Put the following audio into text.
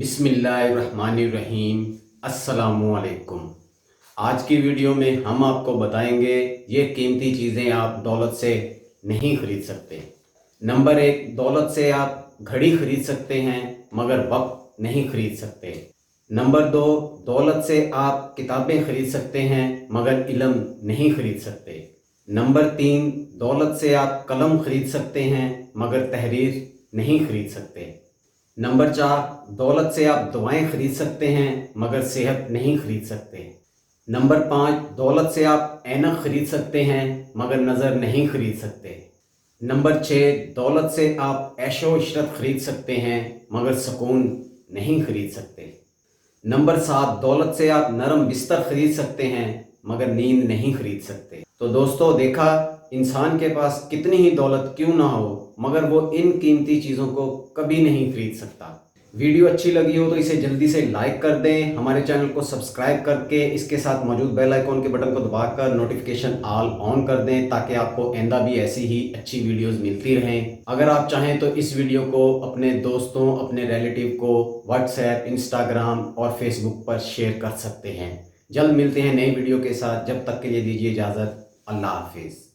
बिस्मिल्लाहिर्रहमानिर्रहीम। अस्सलामुअलैकुम। आज की वीडियो में हम आपको बताएँगे ये कीमती चीज़ें आप दौलत से नहीं खरीद सकते। नंबर एक, दौलत से आप घड़ी खरीद सकते हैं, मगर वक्त नहीं खरीद सकते। नंबर दो, दौलत से आप किताबें खरीद सकते हैं, मगर इलम नहीं खरीद सकते। नंबर तीन, दौलत से आप कलम खरीद सकते हैं, मगर तहरीर नहीं खरीद सकते। नंबर चार, दौलत से आप दवाएँ खरीद सकते हैं, मगर सेहत नहीं खरीद सकते। नंबर पाँच, दौलत से आप ऐनक खरीद सकते हैं, मगर नज़र नहीं खरीद सकते। नंबर छः दौलत से आप ऐशो इशरत खरीद सकते हैं, मगर सुकून नहीं खरीद सकते। नंबर सात, दौलत से आप नरम बिस्तर खरीद सकते हैं, मगर नींद नहीं खरीद सकते। तो दोस्तों, देखा इंसान के पास कितनी ही दौलत क्यों ना हो, मगर वो इन कीमती चीज़ों को कभी नहीं खरीद सकता। वीडियो अच्छी लगी हो तो इसे जल्दी से लाइक कर दें। हमारे चैनल को सब्सक्राइब करके इसके साथ मौजूद बेल आइकॉन के बटन को दबाकर नोटिफिकेशन ऑल ऑन कर दें ताकि आपको आंदा भी ऐसी ही अच्छी वीडियोस मिलती रहें। अगर आप चाहें तो इस वीडियो को अपने दोस्तों, अपने रिलेटिव को व्हाट्सएप इंस्टाग्राम और फेसबुक पर शेयर कर सकते हैं। जल्द मिलते हैं नई वीडियो के साथ। जब तक के लिए दीजिए इजाज़त। अल्लाह हाफिज़।